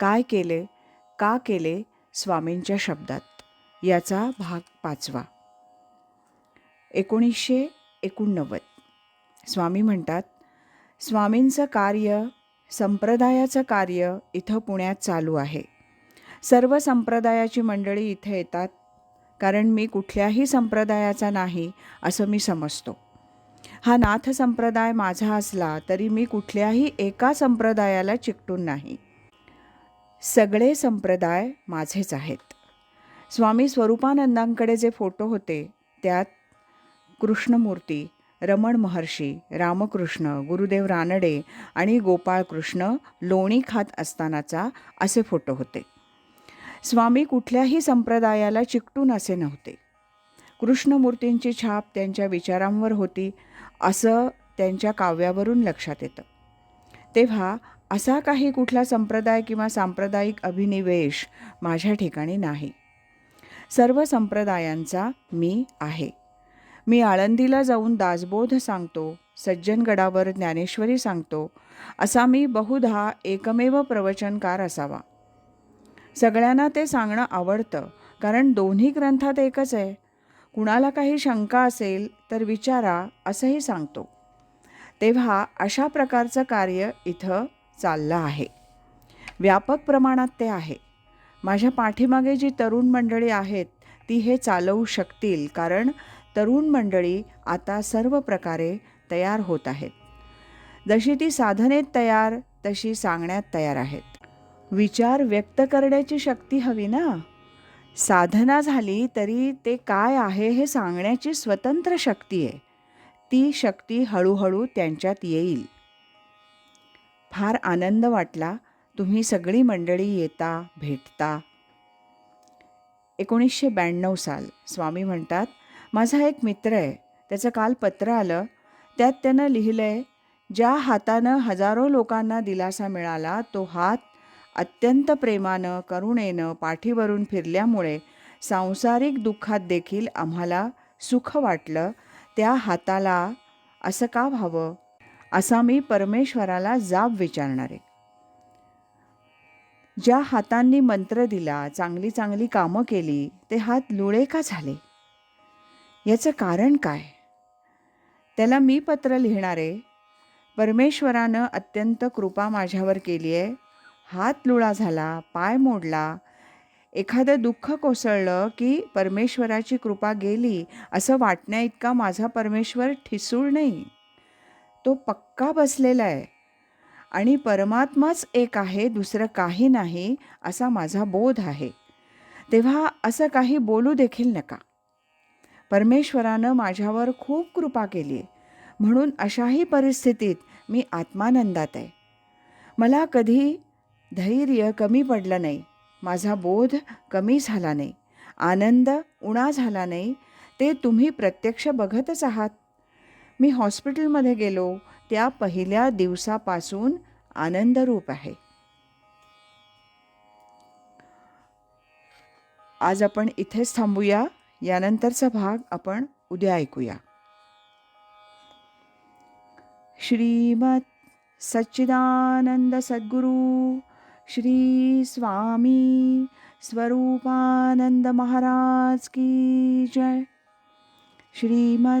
काय केले? का केले? स्वामींच्या शब्दात. याचा भाग पाचवा. एकोणीसशे एकोणनव्वद. स्वामी म्हणतात स्वामींचं कार्य संप्रदायाचं कार्य इथं पुण्यात चालू आहे. सर्व संप्रदायाची मंडळी इथे येतात कारण मी कुठल्याही संप्रदायाचा नाही असं मी समजतो. हा नाथ संप्रदाय माझा असला तरी मी कुठल्याही एका संप्रदायाला चिकटून नाही. सगळे संप्रदाय माझेच आहेत. स्वामी स्वरूपानंदांकडे जे फोटो होते त्यात कृष्णमूर्ती रमण महर्षी रामकृष्ण गुरुदेव रानडे आणि गोपाळकृष्ण लोणी खात असतानाचा असे फोटो होते. स्वामी कुठल्याही संप्रदायाला चिकटून असे नव्हते. कृष्णमूर्तींची छाप त्यांच्या विचारांवर होती असं त्यांच्या काव्यावरून लक्षात येतं. तेव्हा असा काही कुठला संप्रदाय किंवा सांप्रदायिक अभिनिवेश माझ्या ठिकाणी नाही. सर्व संप्रदायांचा मी आहे. मी आळंदीला जाऊन दासबोध सांगतो सज्जनगडावर ज्ञानेश्वरी सांगतो असा मी बहुधा एकमेव प्रवचनकार असावा. सगळ्यांना ते सांगणं आवडतं कारण दोन्ही ग्रंथात एकच आहे. कुणाला काही शंका असेल तर विचारा असंही सांगतो. तेव्हा अशा प्रकारचं कार्य इथं चाललं आहे. व्यापक प्रमाणात ते आहे. माझ्या पाठीमागे जी तरुण मंडळी आहेत ती हे चालवू शकतील कारण तरुण मंडळी आता सर्व प्रकारे तयार होत आहेत. जशी ती साधनेत तयार तशी सांगण्यात तयार आहेत. विचार व्यक्त करण्याची शक्ती हवी ना? साधना झाली तरी ते काय आहे हे सांगण्याची स्वतंत्र शक्ती आहे. ती शक्ती हळूहळू त्यांच्यात येईल. फार आनंद वाटला. तुम्ही सगळी मंडळी येता भेटता. एकोणीसशे ब्याण्णव साल. स्वामी म्हणतात माझा एक मित्र आहे. त्याचं काल पत्र आलं. त्यात त्यानं लिहिलं आहे ज्या हातानं हजारो लोकांना दिलासा मिळाला तो हात अत्यंत प्रेमानं करुणेनं पाठीवरून फिरल्यामुळे सांसारिक दुःखात देखील आम्हाला सुख वाटलं. त्या हाताला असं का व्हावं? असा मी परमेश्वराला जाब विचारणार आहे. ज्या हातांनी मंत्र दिला चांगली चांगली कामं केली ते हात लुळे का झाले? याचं कारण काय? त्याला मी पत्र लिहिणारे परमेश्वरानं अत्यंत कृपा माझ्यावर केली आहे. हात लुळा झाला पाय मोडला. एखादं दुःख कोसळलं की परमेश्वराची कृपा गेली असं वाटण्याइतका माझा परमेश्वर ठिसूळ नाही. तो पक्का बसलेला आहे. आणि परमात्माच एक आहे दुसरं काही नाही असा माझा बोध आहे. तेव्हा असं काही बोलू देखील नका. परमेश्वरानं माझ्यावर खूप कृपा केली आहे म्हणून अशाही परिस्थितीत मी आत्मानंदात आहे. मला कधी धैर्य कमी पडलं नाही माझा बोध कमी झाला नाही आनंद उणा झाला नाही ते तुम्ही प्रत्यक्ष बघतच आहात. मी हॉस्पिटलमध्ये गेलो. त्या पहिल्या दिवसापासून आनंदरूप आहे. आज आपण इथेच थांबूया. यानंतरचा भाग आपण उद्या ऐकूया. श्रीमत सच्चिदानंद सद्गुरू श्री स्वामी स्वरूपानंद महाराज की जय. श्रीमत